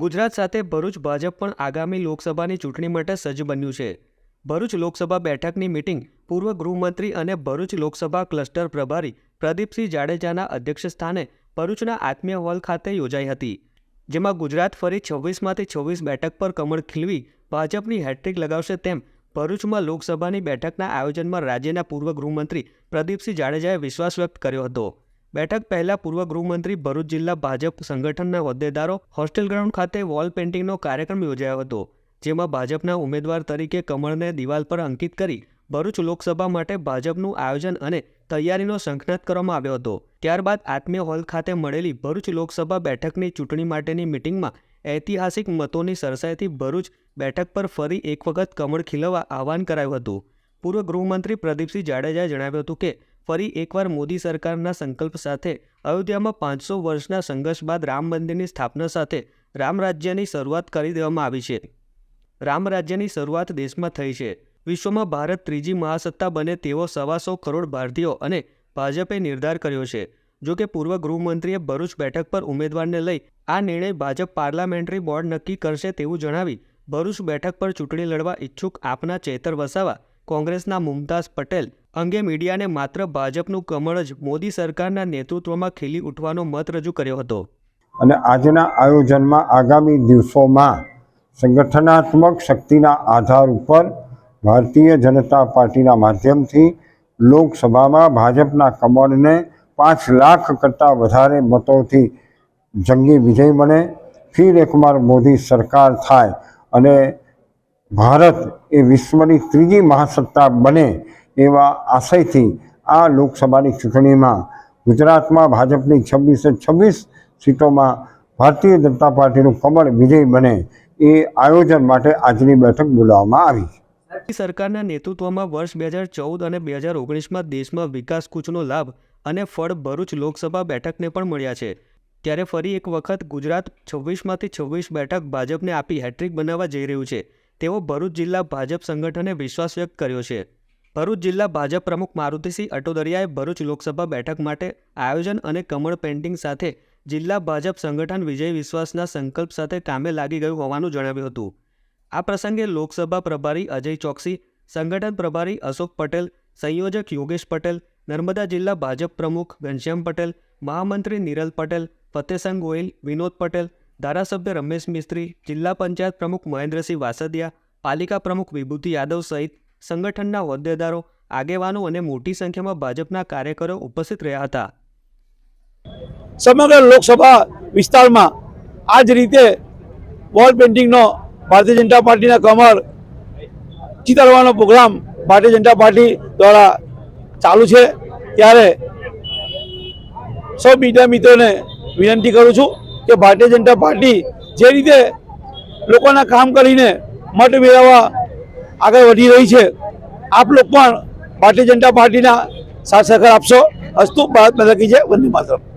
ગુજરાત સાથે ભરૂચ ભાજપ પણ આગામી લોકસભાની ચૂંટણી માટે સજ્જ બન્યું છે. ભરૂચ લોકસભા બેઠકની મિટિંગ પૂર્વ ગૃહમંત્રી અને ભરૂચ લોકસભા ક્લસ્ટર પ્રભારી પ્રદીપસિંહ જાડેજાના અધ્યક્ષસ્થાને ભરૂચના આત્મીય હોલ ખાતે યોજાઈ હતી, જેમાં ગુજરાત ફરી છવ્વીસમાંથી છવ્વીસ બેઠક પર કમળ ખીલવી ભાજપની હેટ્રિક લગાવશે તેમ ભરૂચમાં લોકસભાની બેઠકના આયોજનમાં રાજ્યના પૂર્વ ગૃહમંત્રી પ્રદીપસિંહ જાડેજાએ વિશ્વાસ વ્યક્ત કર્યો હતો. બેઠક પહેલા પૂર્વ ગૃહમંત્રી ભરૂચ જિલ્લા ભાજપ સંગઠનના હોદ્દેદારો હોસ્ટેલ ગ્રાઉન્ડ ખાતે વોલ પેઇન્ટિંગનો કાર્યક્રમ યોજાયો હતો, જેમાં ભાજપના ઉમેદવાર તરીકે કમળને દિવાલ પર અંકિત કરી ભરૂચ લોકસભા માટે ભાજપનું આયોજન અને તૈયારીનો શંખનાદ કરવામાં આવ્યો હતો. ત્યારબાદ આત્મીય હોલ ખાતે મળેલી ભરૂચ લોકસભા બેઠકની ચૂંટણી માટેની મિટિંગમાં ઐતિહાસિક મતોની સરસાઈથી ભરૂચ બેઠક પર ફરી એક વખત કમળ ખીલવવા આહવાન કરાયું હતું. પૂર્વ ગૃહમંત્રી પ્રદીપસિંહ જાડેજાએ જણાવ્યું હતું કે ફરી એકવાર મોદી સરકારના સંકલ્પ સાથે અયોધ્યામાં પાંચસો વર્ષના સંઘર્ષ બાદ રામ મંદિરની સ્થાપના સાથે રામ રાજ્યની શરૂઆત કરી દેવામાં આવી છે. રામ રાજ્યની શરૂઆત દેશમાં થઈ છે. વિશ્વમાં ભારત ત્રીજી મહાસત્તા બને તેવો સવાસો કરોડ ભારતીયો અને ભાજપે નિર્ધાર કર્યો છે. જો કે પૂર્વ ગૃહમંત્રીએ ભરૂચ બેઠક પર ઉમેદવારને લઈ આ નિર્ણય ભાજપ પાર્લામેન્ટરી બોર્ડ નક્કી કરશે તેવું જણાવી ભરૂચ બેઠક પર ચૂંટણી લડવા ઈચ્છુક આપના ચેતર વસાવા કોંગ્રેસના મુમતાઝ પટેલ અંગે મીડિયાને માત્ર ભાજપનું કમળ જ મોદી સરકારના નેતૃત્વમાં ખીલી ઉઠવાનો મત રજૂ કર્યો હતો. અને આજના આયોજનમાં આગામી દિવસોમાં સંગઠનાત્મક શક્તિના આધાર ઉપર ભારતીય જનતા પાર્ટીના માધ્યમથી લોકસભામાં ભાજપના કમળને પાંચ લાખ કરતાં વધારે મતોથી જંગી વિજય બને ફિર એકવાર મોદી સરકાર થાય અને ભારત એ વિશ્વની ત્રીજી મહાસત્તા બને એવા આશયથી આ લોકસભાની ચૂંટણીમાં ગુજરાતમાં ભાજપની છવ્વીસે છવ્વીસ સીટોમાં ભારતીય જનતા પાર્ટીનું કમળ વિજય બને એ આયોજન માટે આજની બેઠક બોલાવવામાં આવી છે. સરકારના નેતૃત્વમાં વર્ષ બે હજાર ચૌદ અને બે હજાર ઓગણીસમાં દેશમાં વિકાસ કૂચનો લાભ અને ફળ ભરૂચ લોકસભા બેઠકને પણ મળ્યા છે. ત્યારે ફરી એક વખત ગુજરાત છવ્વીસમાંથી છવ્વીસ બેઠક ભાજપને આપી હેટ્રિક બનાવવા જઈ રહ્યું છે. તેવો ભરૂચ જિલ્લા ભાજપ સંગઠને વિશ્વાસ વ્યક્ત કર્યો છે. ભરૂચ જિલ્લા ભાજપ પ્રમુખ મારુતિસિંહ અટોદરિયાએ ભરૂચ લોકસભા બેઠક માટે આયોજન અને કમળ પેઇન્ટિંગ સાથે જિલ્લા ભાજપ સંગઠન વિજય વિશ્વાસના સંકલ્પ સાથે કામે લાગી ગયું હોવાનું જણાવ્યું હતું. આ પ્રસંગે લોકસભા પ્રભારી અજય ચોકસી, સંગઠન પ્રભારી અશોક પટેલ, સંયોજક યોગેશ પટેલ, નર્મદા જિલ્લા ભાજપ પ્રમુખ ઘનશ્યામ પટેલ, મહામંત્રી નિરલ પટેલ ફતેસંગ ગોયલ વિનોદ પટેલ ધારાસભ્ય રમેશ મિસ્ત્રી, જિલ્લા પંચાયત પ્રમુખ મહેન્દ્રસિંહ વાસદિયા, પાલિકા પ્રમુખ વિભૂતિ યાદવ સહિત સંગઠનના હોદ્દેદારો, આગેવાનો અને મોટી સંખ્યામાં ભાજપના કાર્યકરો ઉપસ્થિત રહ્યા હતા. સમગ્ર લોકસભા વિસ્તારમાં આ જ રીતે વોલ પેઇન્ટિંગનો ભારતીય જનતા પાર્ટીના કમર ચિતારવાનો પ્રોગ્રામ ભારતીય જનતા પાર્ટી દ્વારા ચાલુ છે. ત્યારે સૌ મીડિયા મિત્રોને વિનંતી કરું છું કે ભારતીય જનતા પાર્ટી જે રીતે લોકોના કામ કરીને મત મેળવવા આગળ વધી રહી છે, આપ લોકો પણ ભારતીય જનતા પાર્ટીના સાથ સહકાર આપશો. અસ્તુ, ભારત માતા કી જય, વંદે માતરમ.